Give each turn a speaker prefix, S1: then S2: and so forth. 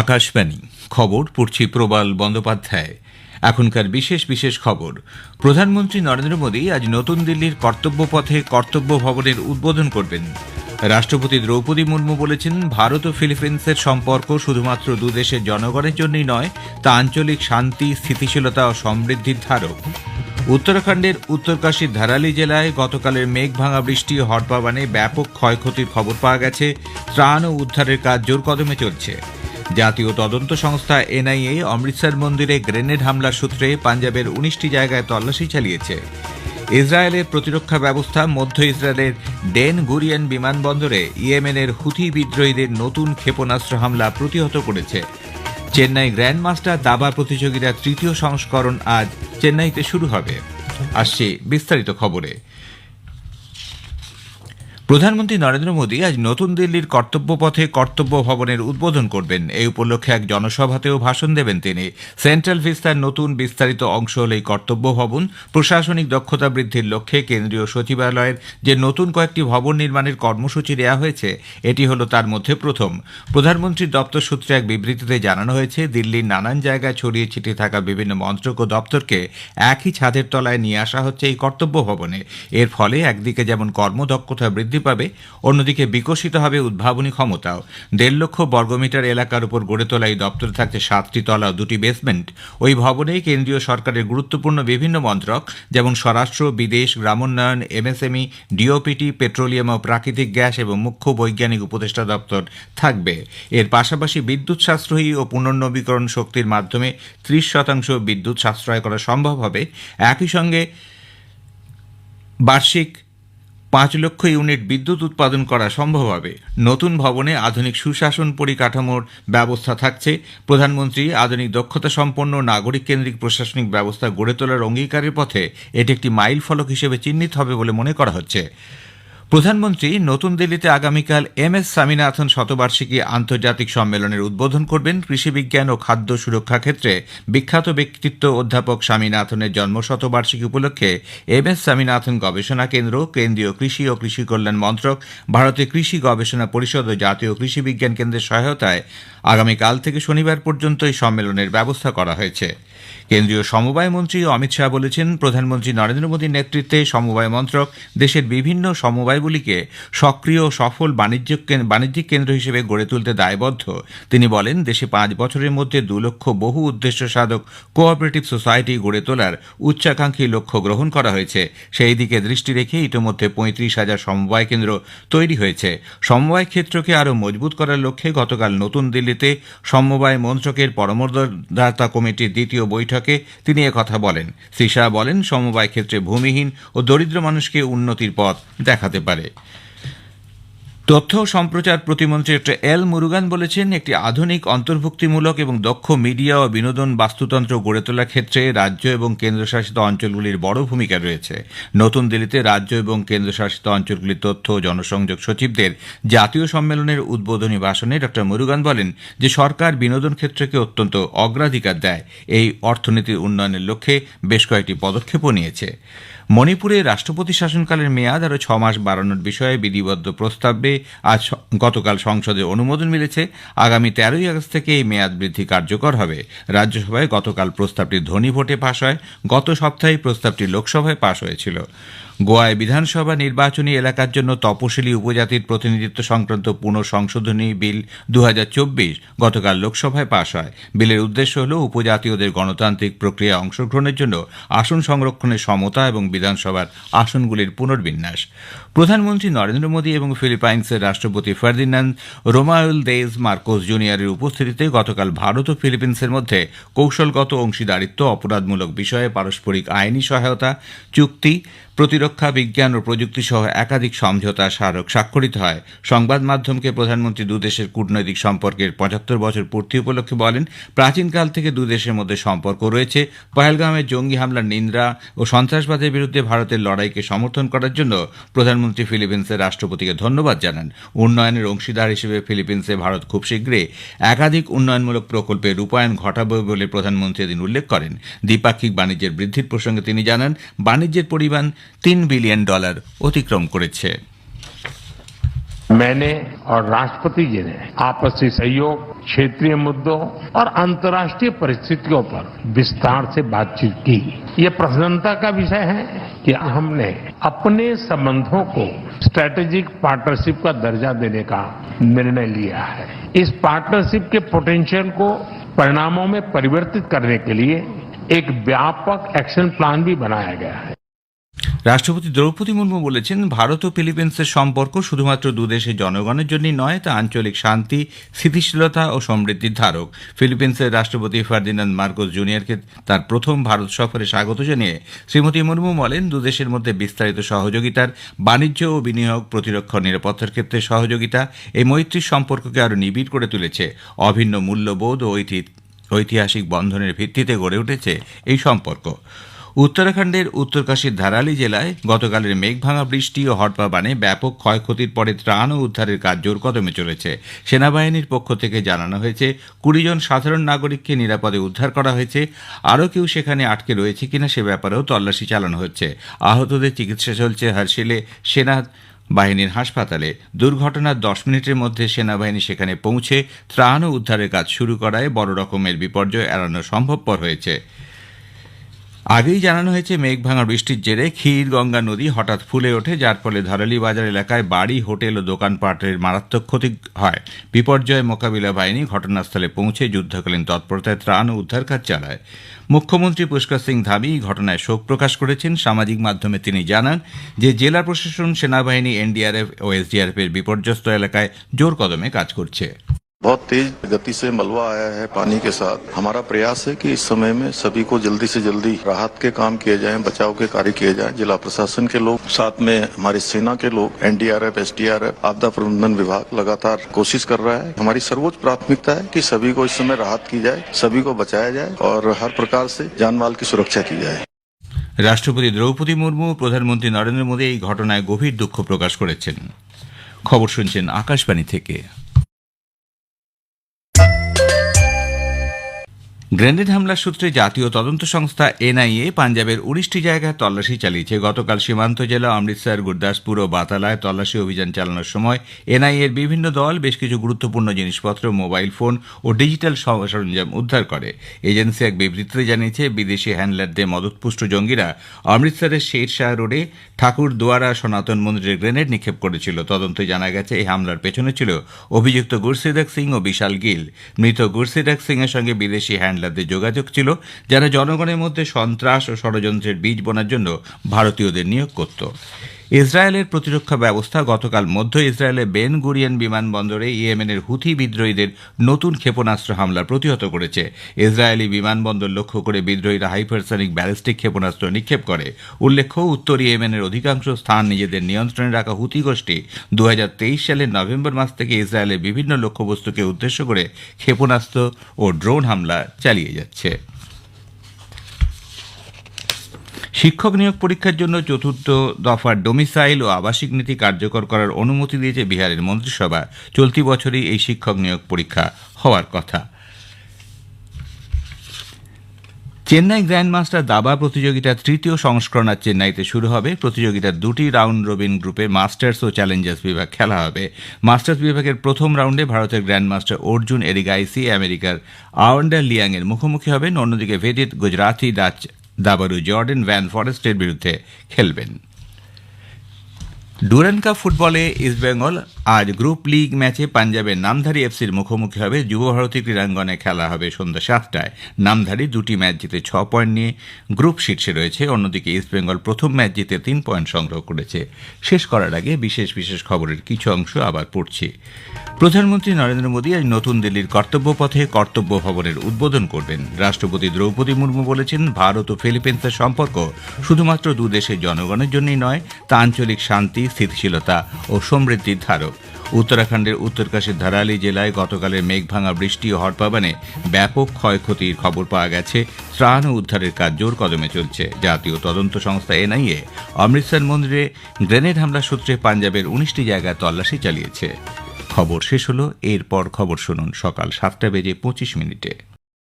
S1: আকাশবাণী। খবর, পড়ছি প্রবাল বন্দ্যোপাধ্যায়। এখনকার বিশেষ বিশেষ খবর। প্রধানমন্ত্রী নরেন্দ্র মোদী আজ নতুন দিল্লির কর্তব্য পথে কর্তব্য ভবনের উদ্বোধন করবেন। রাষ্ট্রপতি দ্রৌপদী মুর্মু বলেছেন, ভারত ও ফিলিপিন্সের সম্পর্ক শুধুমাত্র দুদেশের জনগণের জন্যই নয়, তা আঞ্চলিক শান্তি, স্থিতিশীলতা ও সমৃদ্ধির ধারক। উত্তরাখণ্ডের উত্তরকাশীর ধারালি জেলায় গতকালের মেঘ ভাঙা বৃষ্টি ও হটপাবানে ব্যাপক ক্ষয়ক্ষতির খবর পাওয়া গেছে। ত্রাণ ও উদ্ধারের কাজ জোর কদমে চলছে। জাতীয় তদন্ত সংস্থা এনআইএ অমৃতসর মন্দিরে গ্রেনেড হামলার সূত্রে পাঞ্জাবের উনিশটি জায়গায় তল্লাশি চালিয়েছে। ইসরায়েলের প্রতিরক্ষা ব্যবস্থা মধ্য ইসরায়েলের ডেন গুরিয়ান বিমানবন্দরে ইয়েমেনের হুথি বিদ্রোহীদের নতুন ক্ষেপণাস্ত্র হামলা প্রতিহত করেছে। চেন্নাই গ্র্যান্ড মাস্টার দাবা প্রতিযোগিতার তৃতীয় সংস্করণ আজ চেন্নাইতে শুরু হবে। আসছে বিস্তারিত খবরে। প্রধানমন্ত্রী নরেন্দ্র মোদী আজ নতুন দিল্লির কর্তব্য পথে কর্তব্য ভবনের উদ্বোধন করবেন। এই উপলক্ষে এক জনসভাতেও ভাষণ দেবেন তিনি। সেন্ট্রাল ভিস্তার নতুন বিস্তারিত অংশ হল এই কর্তব্য ভবন প্রশাসনিক দক্ষতা বৃদ্ধির লক্ষ্যে কেন্দ্রীয় সচিবালয়ের যে নতুন কয়েকটি ভবন নির্মাণের কর্মসূচি দেওয়া হয়েছে, এটি হল তার মধ্যে প্রথম। প্রধানমন্ত্রীর দপ্তর সূত্রে এক বিবৃতিতে জানানো হয়েছে, দিল্লির নানান জায়গায় ছড়িয়ে ছিটিয়ে থাকা বিভিন্ন মন্ত্রক ও দপ্তরকে একই ছাদের তলায় নিয়ে আসা হচ্ছে এই কর্তব্য ভবনে এর ফলে একদিকে যেমন কর্মদক্ষতা বৃদ্ধি বৃদ্ধি পাবে, অন্যদিকে বিকশিত হবে উদ্ভাবনী ক্ষমতাও। দেড় লক্ষ বর্গমিটার এলাকার উপর গড়ে তোলা এই দপ্তরে থাকছে সাতটি তলা ও দুটি বেসমেন্ট ওই ভবনেই কেন্দ্রীয় সরকারের গুরুত্বপূর্ণ বিভিন্ন মন্ত্রক, যেমন স্বরাষ্ট্র, বিদেশ, গ্রামোন্নয়ন, এমএসএমই ডিওপিটি পেট্রোলিয়াম ও প্রাকৃতিক গ্যাস এবং মুখ্য বৈজ্ঞানিক উপদেষ্টা দপ্তর থাকবে। এর পাশাপাশি বিদ্যুৎ সাশ্রয়ী ও পুনর্নবীকরণ শক্তির মাধ্যমে ত্রিশ শতাংশ বিদ্যুৎ সাশ্রয় করা সম্ভব হবে। একই সঙ্গে বার্ষিক পাঁচ লক্ষ ইউনিট বিদ্যুৎ উৎপাদন করা সম্ভব হবে। নতুন ভবনে আধুনিক সুশাসন পরিকাঠামোর ব্যবস্থা থাকছে। প্রধানমন্ত্রী আধুনিক দক্ষতা সম্পন্ন নাগরিক কেন্দ্রিক প্রশাসনিক ব্যবস্থা গড়ে তোলার অঙ্গীকারের পথে এটি একটি মাইল ফলক হিসেবে চিহ্নিত হবে বলে মনে করা হচ্ছে। প্রধানমন্ত্রী নতুন দিল্লিতে আগামীকাল এম এস স্বামীনাথন শতবার্ষিকী আন্তর্জাতিক সম্মেলনের উদ্বোধন করবেন কৃষিবিজ্ঞান ও খাদ্য সুরক্ষা ক্ষেত্রে বিখ্যাত ব্যক্তিত্ব অধ্যাপক স্বামীনাথনের জন্ম শতবার্ষিকী উপলক্ষে এম এস স্বামীনাথন গবেষণা কেন্দ্র, কেন্দ্রীয় কৃষি ও কৃষি কল্যাণ মন্ত্রক ভারতের কৃষি গবেষণা পরিষদ ও জাতীয় কৃষি বিজ্ঞান কেন্দ্রের সহায়তায় আগামীকাল থেকে শনিবার পর্যন্ত এই সম্মেলনের ব্যবস্থা করা হয়েছে। কেন্দ্রীয় সমবায় মন্ত্রী অমিত শাহ বলেছেন, প্রধানমন্ত্রী নরেন্দ্র মোদীর নেতৃত্বে সমবায় মন্ত্রক দেশের বিভিন্ন সমবায়গুলিকে সক্রিয় সফল বাণিজ্যিক বাণিজ্যিক কেন্দ্র হিসেবে গড়ে তুলতে দায়বদ্ধ। তিনি বলেন, দেশে পাঁচ বছরের মধ্যে দু লক্ষ বহু উদ্দেশ্য সাধক কোঅপারেটিভ সোসাইটি গড়ে তোলার উচ্চাকাঙ্ক্ষী লক্ষ্য গ্রহণ করা হয়েছে। সেই দিকে দৃষ্টি রেখে ইতিমধ্যে পঁয়ত্রিশ হাজার সমবায় কেন্দ্র তৈরি হয়েছে। সমবায় ক্ষেত্রকে আরও মজবুত করার লক্ষ্যে গতকাল নতুন দিল্লিতে সমবায় মন্ত্রকের পরামর্শদাতা কমিটির দ্বিতীয় বৈঠকে তিনি কথা বলেন। শ্রী শাহ বলেন, সমবায় ক্ষেত্রে ভূমিহীন ও দরিদ্র মানুষকে উন্নতির পথ দেখাতে পারে। তথ্য সম্প্রচার প্রতিমন্ত্রী ডক্টর এল মুরুগান বলেছেন, একটি আধুনিক, অন্তর্ভুক্তিমূলক এবং দক্ষ মিডিয়া ও বিনোদন বাস্তুতন্ত্র গড়ে তোলার ক্ষেত্রে রাজ্য এবং কেন্দ্রশাসিত অঞ্চলগুলির বড় ভূমিকা রয়েছে। নতুন দিল্লিতে রাজ্য এবং কেন্দ্রশাসিত অঞ্চলগুলির তথ্য ও জনসংযোগ সচিবদের জাতীয় সম্মেলনের উদ্বোধনী ভাষণে ডক্টর মুরুগান বলেন যে সরকার বিনোদন ক্ষেত্রকে অত্যন্ত অগ্রাধিকার দেয়। এই অর্থনীতির উন্নয়নের লক্ষ্যে বেশ কয়েকটি পদক্ষেপও নিয়েছে। মণিপুরে রাষ্ট্রপতি শাসনকালের মেয়াদ আরও ছ মাস বাড়ানোর বিষয়ে বিধিবদ্ধ প্রস্তাবে আজ গতকাল সংসদে অনুমোদন মিলেছে। আগামী তেরোই আগস্ট থেকে এই মেয়াদ বৃদ্ধি কার্যকর হবে। রাজ্যসভায় গতকাল প্রস্তাবটি ধনী ভোটে পাশ হয়। গত সপ্তাহে প্রস্তাবটি লোকসভায় পাশ হয়েছিল। গোয়ায় বিধানসভা নির্বাচনী এলাকার জন্য তপশিলি উপজাতির প্রতিনিধিত্ব সংক্রান্ত পুনঃ সংশোধনী বিল দু হাজার চব্বিশ গতকাল লোকসভায় পাশ হয়। বিলের উদ্দেশ্য হল উপজাতীয়দের গণতান্ত্রিক প্রক্রিয়া অংশগ্রহণের জন্য আসন সংরক্ষণের সমতা এবং বিধানসভার আসনগুলির পুনর্বিন্যাস। প্রধানমন্ত্রী নরেন্দ্র মোদী এবং ফিলিপাইন্সের রাষ্ট্রপতি ফার্দিনান্দ রোমায়ুল দেজ মার্কোস জুনিয়রের উপস্থিতিতে গতকাল ভারত ও ফিলিপিন্সের মধ্যে কৌশলগত অংশীদারিত্ব অপরাধমূলক বিষয়ে পারস্পরিক আইনি সহায়তা, চুক্তি, প্রতিরক্ষা বিজ্ঞান ও প্রযুক্তি সহ একাধিক সমঝোতা স্মারক স্বাক্ষরিত হয়। সংবাদ মাধ্যমকে প্রধানমন্ত্রী দুদেশের কূটনৈতিক সম্পর্কের পঁচাত্তর বছর পূর্তি উপলক্ষে বলেন, প্রাচীনকাল থেকে দুদেশের মধ্যে সম্পর্ক রয়েছে। পহেলগামের জঙ্গি হামলার নিন্দা ও সন্ত্রাসবাদের বিরুদ্ধে ভারতের লড়াইকে সমর্থন করার জন্য প্রধানমন্ত্রী ফিলিপিন্সের রাষ্ট্রপতিকে ধন্যবাদ জানান। উন্নয়নের অংশীদার হিসেবে ফিলিপিন্সে ভারত খুব শীঘ্রই একাধিক উন্নয়নমূলক প্রকল্পে রূপায়ণ ঘটাবে বলে প্রধানমন্ত্রী এদিন উল্লেখ করেন। দ্বিপাক্ষিক বাণিজ্যের বৃদ্ধির প্রসঙ্গে তিনি জানান, বাণিজ্যের পরিমাণ তিন বিলিয়ন ডলার অতিক্রম করেছে
S2: मैंने और राष्ट्रपति जी ने आपसी सहयोग क्षेत्रीय मुद्दों और अंतर्राष्ट्रीय परिस्थितियों पर विस्तार से बातचीत की ये प्रसन्नता का विषय है कि हमने अपने संबंधों को स्ट्रेटेजिक पार्टनरशिप का दर्जा देने का निर्णय लिया है इस पार्टनरशिप के पोटेंशियल को परिणामों में परिवर्तित करने के लिए एक व्यापक एक्शन प्लान भी बनाया गया है
S1: রাষ্ট্রপতি দ্রৌপদী মুর্মু বলেছেন, ভারত ও ফিলিপিন্সের সম্পর্ক শুধুমাত্র দুদেশের জনগণের জন্যই নয়, তা আঞ্চলিক শান্তি, স্থিতিশীলতা ও সমৃদ্ধির ধারক। ফিলিপিন্সের রাষ্ট্রপতি ফার্দিনান্দ মার্কোস জুনিয়রকে তার প্রথম ভারত সফরে স্বাগত জানিয়ে শ্রীমতী মুর্মু বলেন দুদেশের মধ্যে বিস্তারিত সহযোগিতার বাণিজ্য ও বিনিয়োগ, প্রতিরক্ষা নিরাপত্তার ক্ষেত্রে সহযোগিতা এই মৈত্রীর সম্পর্ককে আরও নিবিড় করে তুলেছে। অভিন্ন মূল্যবোধ ও ঐতি- ঐতিহাসিক বন্ধনের ভিত্তিতে গড়ে উঠেছে এই সম্পর্ক। উত্তরাখণ্ডের উত্তরকাশীর ধারালি জেলায় গতকালের মেঘভাঙা বৃষ্টি ও হটপাবানে ব্যাপক ক্ষয়ক্ষতির পরে ত্রাণ ও উদ্ধারের কাজ জোর কদমে চলেছে। সেনাবাহিনীর পক্ষ থেকে জানানো হয়েছে, কুড়ি জন সাধারণ নাগরিককে নিরাপদে উদ্ধার করা হয়েছে। আরও কেউ সেখানে আটকে রয়েছে কিনা সে ব্যাপারেও তল্লাশি চালানো হচ্ছে। আহতদের চিকিৎসা চলছে হারশিলে সেনা বাহিনীর হাসপাতালে। দুর্ঘটনার দশ মিনিটের মধ্যে সেনাবাহিনী সেখানে পৌঁছে ত্রাণ ও উদ্ধারের কাজ শুরু করায় বড় রকমের বিপর্যয় এড়ানো সম্ভবপর হয়েছে। আগেই জানানো হয়েছে মেঘভাঙা বৃষ্টির জেরে ক্ষীর গঙ্গা নদী হঠাৎ ফুলে ওঠে, যার ফলে ধরালি বাজার এলাকায় বাড়ি, হোটেল ও দোকানপাটের মারাত্মক ক্ষতি হয়। বিপর্যয় মোকাবিলা বাহিনী ঘটনাস্থলে পৌঁছে যুদ্ধকালীন তৎপরতায় ত্রাণ ও উদ্ধার কাজ চালায়। মুখ্যমন্ত্রী পুষ্কর সিং ধামি ঘটনায় শোক প্রকাশ করেছেন। সামাজিক মাধ্যমে তিনি জানান যে, জেলা প্রশাসন, সেনাবাহিনী, এনডিআরএফ ও এসডিআরএফ এর বিপর্যস্ত এলাকায় জোর কদমে কাজ করছে।
S3: बहुत तेज गति से मलबा आया है पानी के साथ हमारा प्रयास है कि इस समय में सभी को जल्दी से जल्दी राहत के काम किए जाएं बचाव के कार्य किए जाएं जिला प्रशासन के लोग साथ में हमारी सेना के लोग एनडीआरएफ एसडीआरएफ आपदा प्रबंधन विभाग लगातार कोशिश कर रहा है हमारी सर्वोच्च प्राथमिकता है कि सभी को इस समय राहत की जाए सभी को बचाया जाए और हर प्रकार से जान माल की सुरक्षा की जाए
S1: রাষ্ট্রপতি দ্রৌপদী মুর্মু ও প্রধানমন্ত্রী নরেন্দ্র মোদী এই ঘটনায় গভীর দুঃখ প্রকাশ করেছেন খবর শুনছেন আকাশবাণী থেকে গ্রেনেড হামলার সূত্রে জাতীয় তদন্ত সংস্থা এনআইএ পাঞ্জাবের উনিশটি জায়গায় তল্লাশি চালিয়েছে। গতকাল সীমান্ত জেলা অমৃতসর, গুরদাসপুর ও বাতালায় তল্লাশি অভিযান চালানোর সময় এনআইএর বিভিন্ন দল বেশ কিছু গুরুত্বপূর্ণ জিনিসপত্র, মোবাইল ফোন ও ডিজিটাল সরঞ্জাম উদ্ধার করে। এজেন্সি এক বিবৃতিতে জানিয়েছে, বিদেশি হ্যান্ডলারদের মদতপুষ্ট জঙ্গিরা অমৃতসরের শেরশাহ রোডে ঠাকুর দুয়ারা সনাতন মন্দিরে গ্রেনেড নিক্ষেপ করেছিল। তদন্তে জানা গেছে, এই হামলার পেছনে ছিল অভিযুক্ত গুরসিদাক সিং ও বিশাল গিল। মৃত গুরসিদাক সিং এর সঙ্গে বিদেশি হ্যান্ডলারদের যোগাযোগ ছিল, যারা জনগণের মধ্যে সন্ত্রাস ও ষড়যন্ত্রের বীজ বোনার জন্য ভারতীয়দের নিয়োগ করত। ইসরায়েলের প্রতিরক্ষা ব্যবস্থা গতকাল মধ্য ইসরায়েলের বেন গুরিয়ান বিমানবন্দরে ইয়েমেনের হুথি বিদ্রোহীদের নতুন ক্ষেপণাস্ত্র হামলা প্রতিহত করেছে। ইসরায়েলি বিমানবন্দর লক্ষ্য করে বিদ্রোহীরা হাইপারসনিক ব্যালিস্টিক ক্ষেপণাস্ত্র নিক্ষেপ করে। উল্লেখ্য, উত্তর ইয়েমেনের অধিকাংশ স্থান নিজেদের নিয়ন্ত্রণে রাখা হুথি গোষ্ঠী দু হাজার তেইশ সালের নভেম্বর মাস থেকে ইসরায়েলের বিভিন্ন লক্ষ্যবস্তুকে উদ্দেশ্য করে ক্ষেপণাস্ত্র ও ড্রোন হামলা চালিয়ে যাচ্ছে। শিক্ষক নিয়োগ পরীক্ষার জন্য চতুর্থ দফার ডোমিসাইল ও আবাসিক নীতি কার্যকর করার অনুমতি দিয়েছে বিহারের মন্ত্রিসভা। চলতি বছরই এই শিক্ষক নিয়োগ পরীক্ষা হওয়ার কথা। চেন্নাই গ্র্যান্ডমাস্টার দাবা প্রতিযোগিতার তৃতীয় সংস্করণ আজ চেন্নাইতে শুরু হবে। প্রতিযোগিতার দুটি রাউন্ড রবিন গ্রুপে মাস্টার্স ও চ্যালেঞ্জার্স বিভাগ খেলা হবে। মাস্টার্স বিভাগের প্রথম রাউন্ডে ভারতের গ্র্যান্ডমাস্টার অর্জুন এরিগাইসি, আমেরিকার আওয়ান্ডার লিয়াং এর মুখোমুখি হবেন। অন্যদিকে ভেদিত গুজরাতি ডাচ দাবারু জর্ডেন ভ্যান ফরেস্টের বিরুদ্ধে খেলবেন। ডুরান কাপ ফুটবলে ইস্টবেঙ্গল আজ গ্রুপ লিগ ম্যাচে পাঞ্জাবের নামধারী এফসির মুখোমুখি হবে। যুব ভারতী ক্রীড়াঙ্গনে খেলা হবে সন্ধ্যা সাতটায়। নামধারী দুটি ম্যাচ জিতে ছ পয়েন্ট নিয়ে গ্রুপ শীর্ষে রয়েছে। অন্যদিকে ইস্টবেঙ্গল প্রথম ম্যাচ জিতে তিন পয়েন্ট সংগ্রহ করেছে। শেষ করার আগে বিশেষ বিশেষ খবরের কিছু অংশ আবার পড়ছি। প্রধানমন্ত্রী নরেন্দ্র মোদী আজ নতুন দিল্লির কর্তব্য পথে কর্তব্য ভবনের উদ্বোধন করবেন। রাষ্ট্রপতি দ্রৌপদী মুর্মু বলেছেন, ভারত ও ফিলিপিন্সের সম্পর্ক শুধুমাত্র দু দেশের জনগণের জন্যই নয়, তা আঞ্চলিক শান্তি স্থিতিশীলতা ও সমৃদ্ধির ধারক। উত্তরাখণ্ডের উত্তরকাশীর ধারালি জেলায় গতকালের মেঘভাঙা বৃষ্টি ও হটপাবানে ব্যাপক ক্ষয়ক্ষতির খবর পাওয়া গেছে। ত্রাণ ও উদ্ধারের কাজ জোর কদমে চলছে। জাতীয় তদন্ত সংস্থা এনআইএ অমৃতসর মন্দিরে গ্রেনেড হামলা সূত্রে পাঞ্জাবের উনিশটি জায়গায় তল্লাশি চালিয়েছে। খবর শেষ হলো, এরপর খবর শুনুন সকাল সাতটা বেজে পঁচিশ মিনিটে।